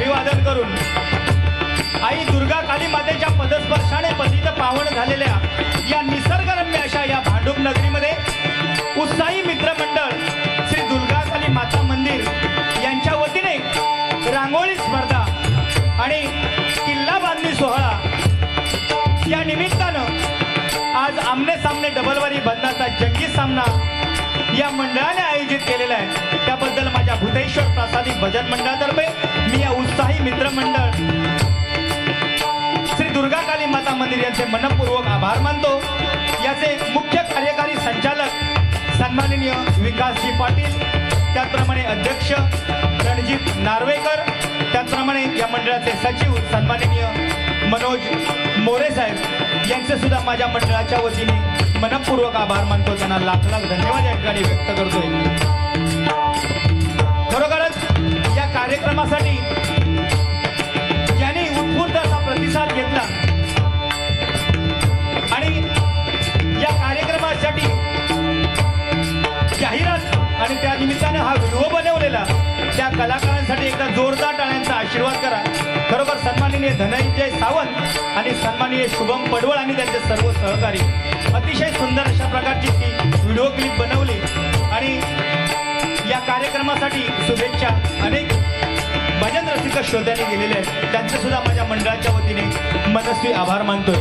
अभिवादन करून आई दुर्गा काली मातेच्या पदस्पर्शाने पतित पावन झालेल्या या निसर्गरम्य अशा या भांडूप नगरीमध्ये उत्साही मित्रमंडळ श्री दुर्गा काली माता मंदिर यांच्या वतीने रांगोळी स्पर्धा आणि किल्ला बांधणी सोहळा या निमित्तानं आज आमने सामने डबलवारी बंदाचा जंगी सामना या मंडळाने आयोजित केलेला आहे. त्याबद्दल भूतेश्वर प्रासादिक भजन मंडळातर्फे मी या उत्साही मित्रमंडळ श्री दुर्गा काली माता मंदिर यांचे मनपूर्वक आभार मानतो. याचे मुख्य कार्यकारी संचालक सन्माननीय विकासजी पाटील त्याचप्रमाणे अध्यक्ष रणजित नार्वेकर त्याचप्रमाणे या मंडळाचे सचिव सन्माननीय मनोज मोरे साहेब यांचे सुद्धा माझ्या मंडळाच्या वतीने मनपूर्वक आभार मानतो. त्यांना लाख लाख धन्यवाद या ठिकाणी व्यक्त करतोय. खरोखरच या कार्यक्रमासाठी ज्यांनी उत्स्फूर्त असा प्रतिसाद घेतला आणि या कार्यक्रमासाठी जाहिरात आणि त्या निमित्तानं हा व्हिडिओ बनवलेला त्या कलाकारांसाठी एकदा जोरदार टाळ्यांचा आशीर्वाद करा. खरोखर सन्माननीय धनंजय सावंत आणि सन्माननीय शुभम पडवळ आणि त्यांचे सर्व सहकारी अतिशय सुंदर अशा प्रकारची ती व्हिडिओ क्लिप बनवली आणि या कार्यक्रमासाठी शुभेच्छा. अनेक भजन रसिक श्रोत्यांनी गेलेले आहेत. त्यांचे सुद्धा माझ्या मंडळाच्या वतीने मनस्वी आभार मानतोय.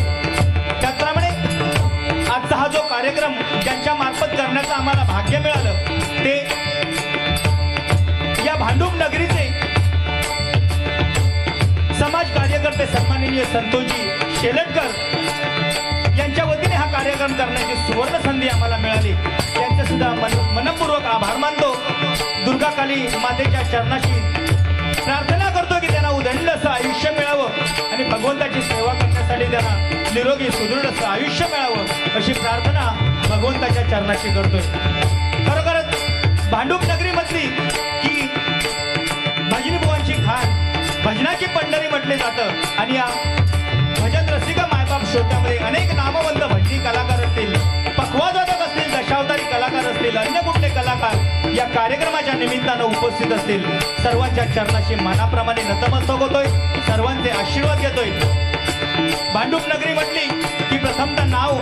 त्याचप्रमाणे आजचा हा जो कार्यक्रम ज्यांच्या मार्फत करण्याचं आम्हाला भाग्य मिळालं ते या भांडूप नगरीचे समाज कार्यकर्ते सन्माननीय संतोषजी शेलटकर यांच्या वतीने हा कार्यक्रम करण्याची सुवर्ण संधी आम्हाला मिळाली. सुद्धा मन मनपूर्वक आभार मानतो. दुर्गा काली मातेच्या चरणाशी प्रार्थना करतो की त्यांना उदंड असं आयुष्य मिळावं आणि भगवंताची सेवा करण्यासाठी त्यांना निरोगी सुदृढ असं आयुष्य मिळावं अशी प्रार्थना भगवंताच्या चरणाशी करतोय. खरोखरच भांडूप नगरीमधली की भजनीभुवांची खान भजनाची पंढरी म्हटले जातं आणि या भजन रसिका मायबाप श्रोत्यामध्ये अनेक नामवंत भजनी कलाकार असतील. कलाकार असतील अन्य कुठले कलाकार या कार्यक्रमाच्या निमित्तानं उपस्थित असतील. सर्वांच्या चरणाशी मनाप्रमाणे नतमस्तक होतोय. सर्वांचे आशीर्वाद घेतोय. भांडूप नगरी म्हटली की प्रथमतः नाव.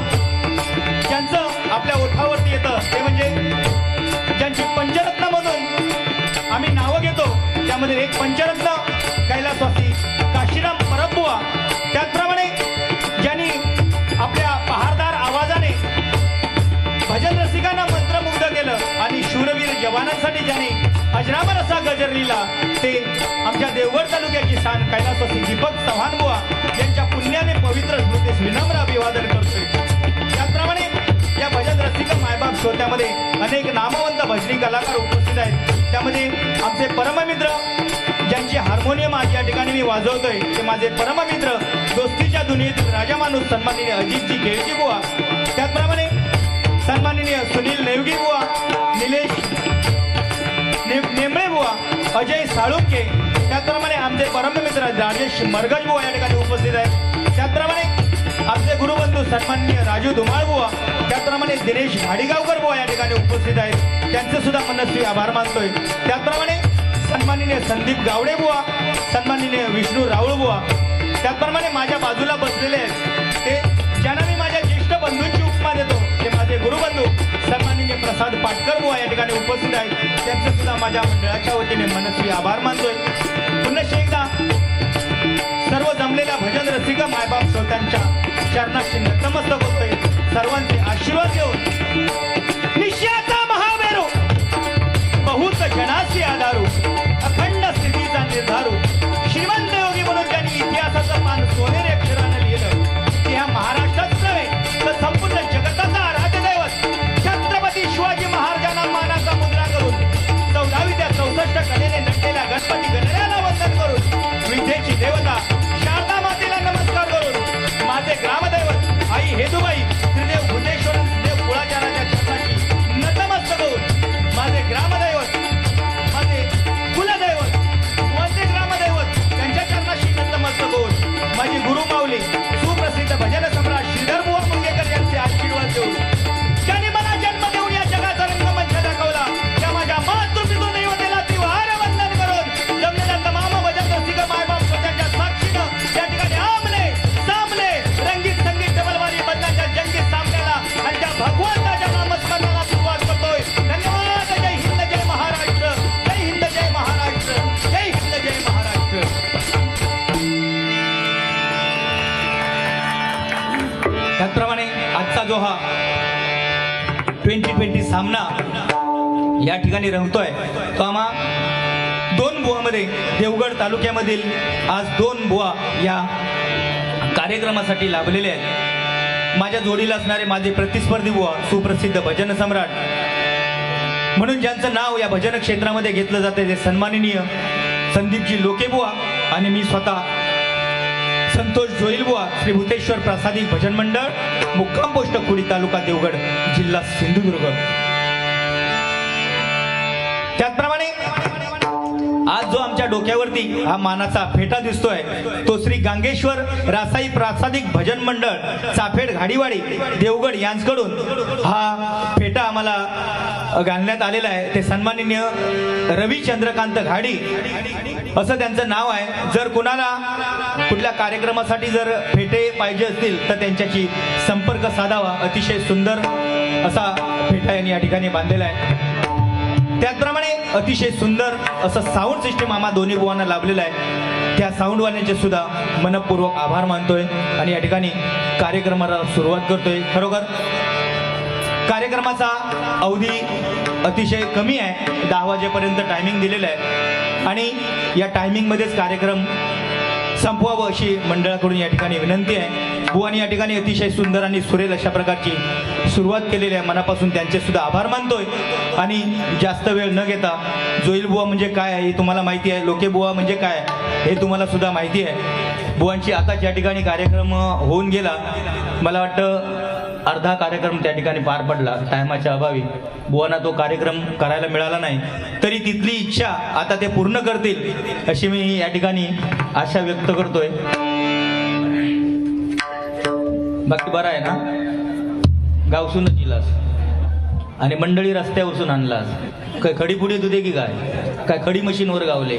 ज्यांचं आपल्या ओठावरती येतं ते म्हणजे ज्यांची पंचरत्न म्हणून आम्ही नावं घेतो त्यामध्ये एक पंचरत्न कैलासवासी काशीराम परबुवा त्याचप्रमाणे अजरामर ते आमच्या देवगड तालुक्याची शान कैलासवासी दीपक चव्हाण बुवा यांच्या पुण्याने पवित्र स्मृतीस विनम्र अभिवादन करतोय. त्याचप्रमाणे या भजन रसिक मायबाप श्रोत्यामध्ये अनेक नामवंत भजनी कलाकार उपस्थित आहेत. त्यामध्ये आमचे परममित्र ज्यांची हार्मोनियम आज या ठिकाणी मी वाजवतोय ते माझे परममित्र दोस्तीच्या दुनियेतील राजा माणूस सन्माननीय अजितजी गेळजी बुवा. त्याचप्रमाणे सन्माननीय सुनील नेवगी बुवा निलेश नेमळे बुवा अजय साळुंके त्याचप्रमाणे आमचे परममित्र राजेश मरगज बुवा या ठिकाणी उपस्थित आहेत. त्याचप्रमाणे आमचे गुरुबंधू सन्माननीय राजू धुमाळ बुवा त्याचप्रमाणे दिनेश घाडीगावकर बुवा या ठिकाणी उपस्थित आहेत. त्यांचे सुद्धा मनस्वी आभार मानतोय. त्याचप्रमाणे सन्माननीय संदीप गावडे बुवा सन्माननीय विष्णू राऊळ बुवा त्याचप्रमाणे माझ्या बाजूला बसलेले आहेत. ते ज्यांना मी माझ्या ज्येष्ठ बंधूंची उपमा देतो ते माझे गुरुबंधू. प्रसाद पाटकर बुवा या ठिकाणी उपस्थित आहेत. त्यांचं सुद्धा माझ्या मंडळाच्या वतीने मनस्वी आभार मानतोय. पुन्हा एकदा सर्व जमलेल्या भजन रसिक मायबाप श्रोत्यांच्या चरणाशी नतमस्तक होतोय. सर्वांचे आशीर्वाद घेऊन निश्चयाचा महामेरू बहुत जनासी आधारू अखंड स्थितीचा निर्धारू. सामना या ठिकाणी रंगतोय. तो आम्हा दोन बुवामध्ये देवगड तालुक्यामधील आज दोन बुवा या कार्यक्रमासाठी लाभलेले आहेत. माझ्या जोडीला असणारे माझे प्रतिस्पर्धी बुवा सुप्रसिद्ध भजन सम्राट. म्हणून ज्यांचं नाव या भजन क्षेत्रामध्ये घेतलं जाते ते सन्माननीय संदीपजी लोकेबुवा आणि मी स्वतः संतोष जोईलबुवा श्री भूतेश्वर प्रासादिक भजन मंडळ मुक्काम पोस्ट कुडी तालुका देवगड जिल्हा सिंधुदुर्ग. त्याचप्रमाणे आज जो आमच्या डोक्यावरती हा मानाचा फेटा दिसतोय तो श्री गांगेश्वर रासाई प्रासादिक भजन मंडळ चाफेड घाडीवाडी देवगड यांच्याकडून हा फेटा आम्हाला घालण्यात आलेला आहे. ते सन्माननीय रवी चंद्रकांत घाडी असं त्यांचं नाव आहे. जर कुणाला कुठल्या कार्यक्रमासाठी जर फेटे पाहिजे असतील तर त्यांच्याशी संपर्क साधावा. अतिशय सुंदर असा फेटा यांनी या ठिकाणी बांधलेला आहे. त्याचप्रमाणे अतिशय सुंदर असं साऊंड सिस्टीम आम्हा दोन्ही बुवांना लाभलेलं आहे. त्या साऊंडवाल्यांचे सुद्धा मनपूर्वक आभार मानतोय आणि या ठिकाणी कार्यक्रमाला सुरुवात करतोय. खरोखर कार्यक्रमाचा अवधी अतिशय कमी आहे. दहा वाजेपर्यंत टायमिंग दिलेलं आहे. आणि या टायमिंगमध्येच कार्यक्रम संपवावं अशी मंडळाकडून या ठिकाणी विनंती आहे. बुवानी या ठिकाणी अतिशय सुंदर आणि सुरेल अशा प्रकारची सुरुवात केलेली आहे. मनापासून त्यांचे सुद्धा आभार मानतोय. आणि जास्त वेळ न घेता जोईल बुवा म्हणजे काय आहे हे तुम्हाला माहिती आहे. लोके बुवा म्हणजे काय हे तुम्हाला सुद्धा माहिती आहे. बुवांची आता ज्या ठिकाणी कार्यक्रम होऊन गेला मला वाटतं अर्धा कार्यक्रम त्या ठिकाणी पार पडला. टायमाच्या अभावी. बुवांना तो कार्यक्रम करायला मिळाला नाही. तरी तिथली इच्छा आता ते पूर्ण करतील अशी मी या ठिकाणी आशा व्यक्त करतोय. बाकी बरं आहे ना? गावसूनच इलास आणि मंडळी रस्त्यावरसून आणलास. काय खडी पुढे दुधे की काय? काय खडी मशीनवर गावले?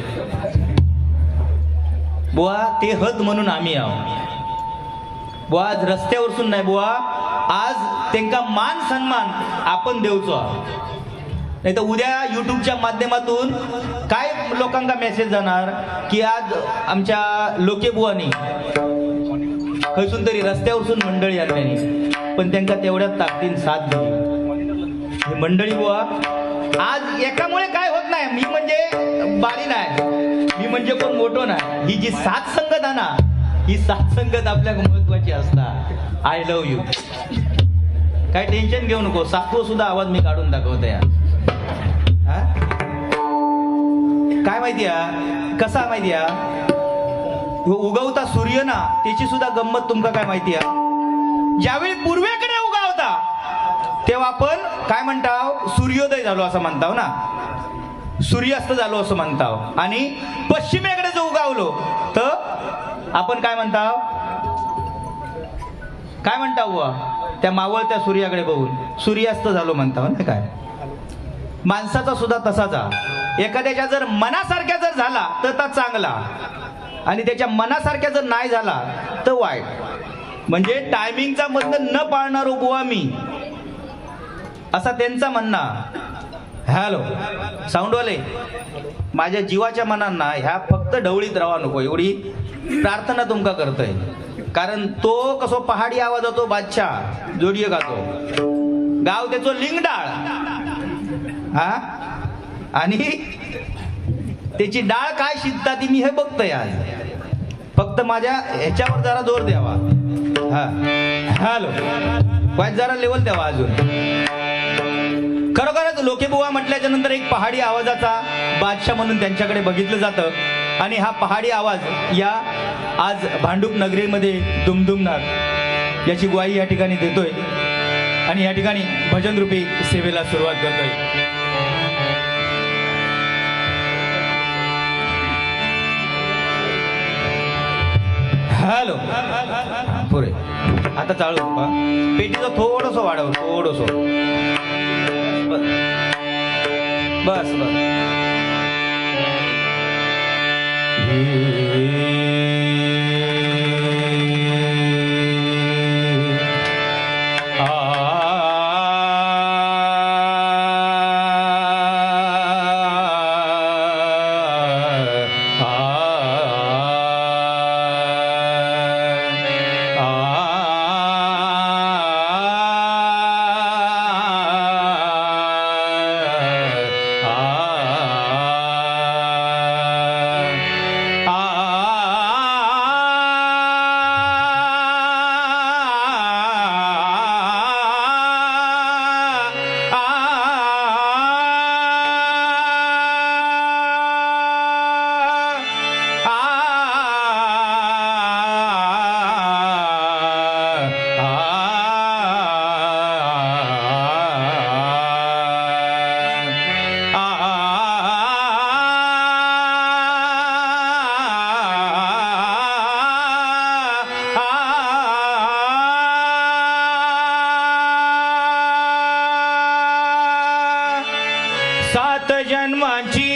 बुवा ते हत म्हणून आम्ही आहो. बुवा आज रस्त्यावरसून नाही बुवा. आज त्यांका मान सन्मान आपण देऊचो नाही तर उद्या युट्यूबच्या माध्यमातून काय लोकांना मेसेज जाणार की आज आमच्या लोके बुवानी खयसून तरी रस्त्यावरसून मंडळी आणल्यानी पण त्यांना तेवढ्याच ताकदीन साथ दिली. मंडळी बुवा आज एकामुळे काय होत नाही? मी म्हणजे बारी नाही. मी म्हणजे कोण मोठो नाही. ही जी सात संगत आहे ना ही सात संगत आपल्या महत्वाची असता आय लव्ह यू काय टेन्शन घेऊ नको. सातवं सुद्धा आवाज मी काढून दाखवतो या काय माहिती कसा माहिती उगवता सूर्य ना त्याची सुद्धा गंमत तुमका काय माहिती आहे ज्यावेळी पूर्वेकडे उगावता तेव्हा आपण काय म्हणताव? सूर्योदय झालो असं म्हणताव ना? सूर्यास्त झालो असं म्हणताव. आणि पश्चिमेकडे जो उगावलो तर आपण काय म्हणताव? काय म्हणताव त्या मावळत्या सूर्याकडे बघून. सूर्यास्त झालो म्हणताव ना काय? माणसाचा सुद्धा तसाचा एखाद्याच्या जर मनासारख्या जर झाला तर चांगला. आणि त्याच्या मनासारख्या जर नाही झाला तर वाईट. म्हणजे टायमिंगचा मधनं न पाळणार उपवा मी. असा त्यांचा म्हणणं. हॅलो साऊंडवाले माझ्या जीवाच्या मनांना ह्या फक्त ढवळीत राहा नको. एवढी प्रार्थना तुमका करतोय. कारण तो कसो पहाडी आवाज होतो बादशाह जोडीय गातो. गाव त्याचो लिंगडाळ. हा? आणि त्याची डाळ काय शिजता ती मी हे बघतोय आज. फक्त माझ्या ह्याच्यावर जरा जोर द्यावा. हा. हॅलो वाईट जरा लेवल द्यावा अजून. खरोखरच लोकेबुवा म्हटल्याच्या नंतर एक पहाडी आवाजाचा बादशाह म्हणून त्यांच्याकडे बघितलं जातं. आणि हा पहाडी आवाज या आज भांडूप नगरीमध्ये दुमदुमणार. याची ग्वाही या ठिकाणी देतोय. आणि या ठिकाणी भजनरूपी सेवेला सुरुवात करतोय. हॅलो. पुरे. आता चालू. पेटीचं थोडस वाढव थोडस. बस. बस बस. जन्माची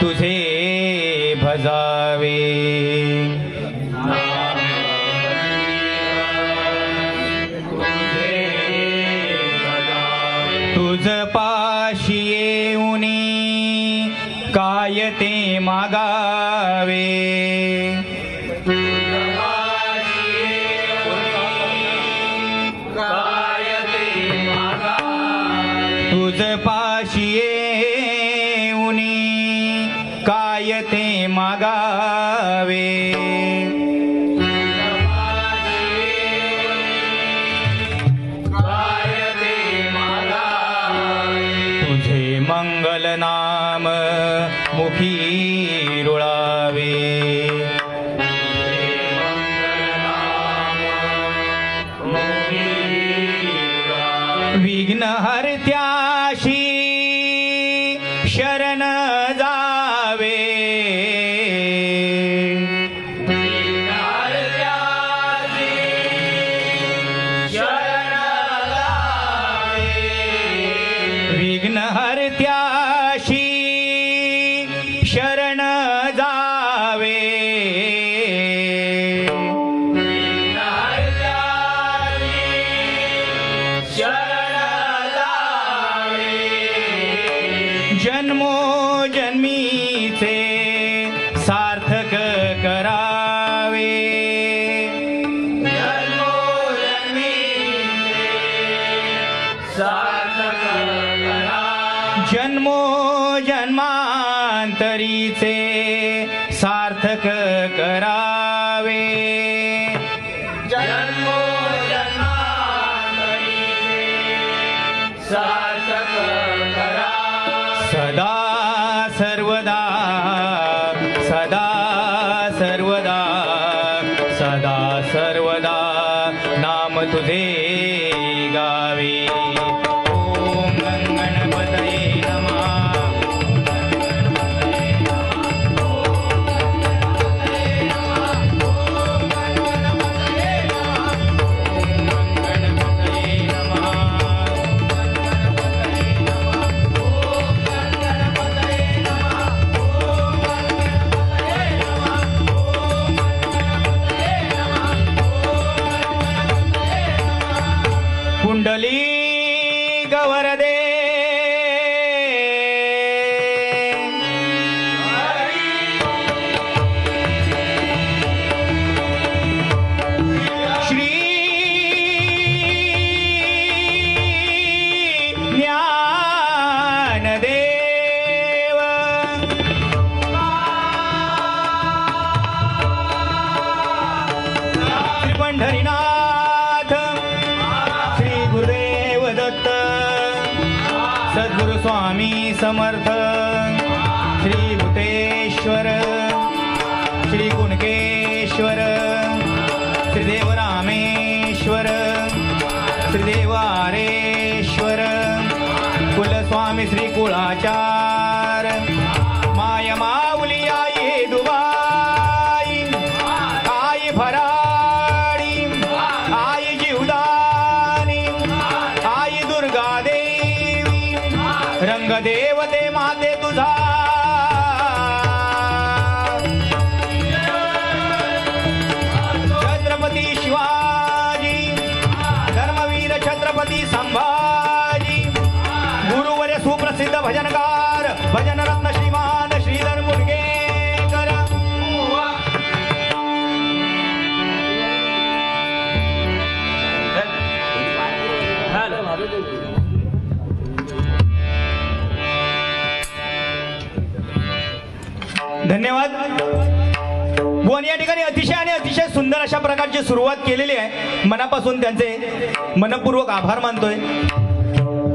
杜琴 ते सर्वदा सदा समर्थ। श्रीरुतेश्वर श्रीगुणकेश्वर श्रीदेवरामेश्वर श्रीदेवारेश्वर कुलस्वामी श्रीकुळाचार्य धन्यवाद. वन या ठिकाणी अतिशय आणि अतिशय सुंदर अशा प्रकारची सुरुवात केलेली आहे. मनापासून त्यांचे मनपूर्वक आभार मानतोय.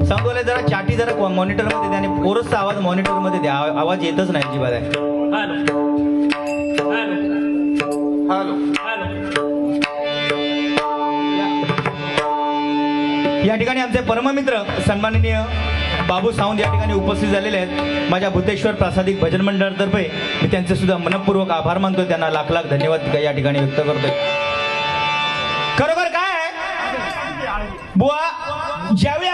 सांगतोय जरा चाटी जरा मॉनिटरमध्ये द्या आणि पोरसचा आवाज मॉनिटरमध्ये द्या. आवा- आवाज येतच नाही अजिबात आहे. हॅलो. हॅलो. हॅलो. या ठिकाणी आमचे परममित्र सन्माननीय बाबू सावंत या ठिकाणी उपस्थित झालेले आहेत. माझ्या भूतेश्वर प्रासादिक भजन मंडळातर्फे मी त्यांचे सुद्धा मनपूर्वक आभार मानतोय. त्यांना लाख लाख धन्यवाद या ठिकाणी व्यक्त करतोय. खरोखर काय आहे? बुवा ज्यावेळी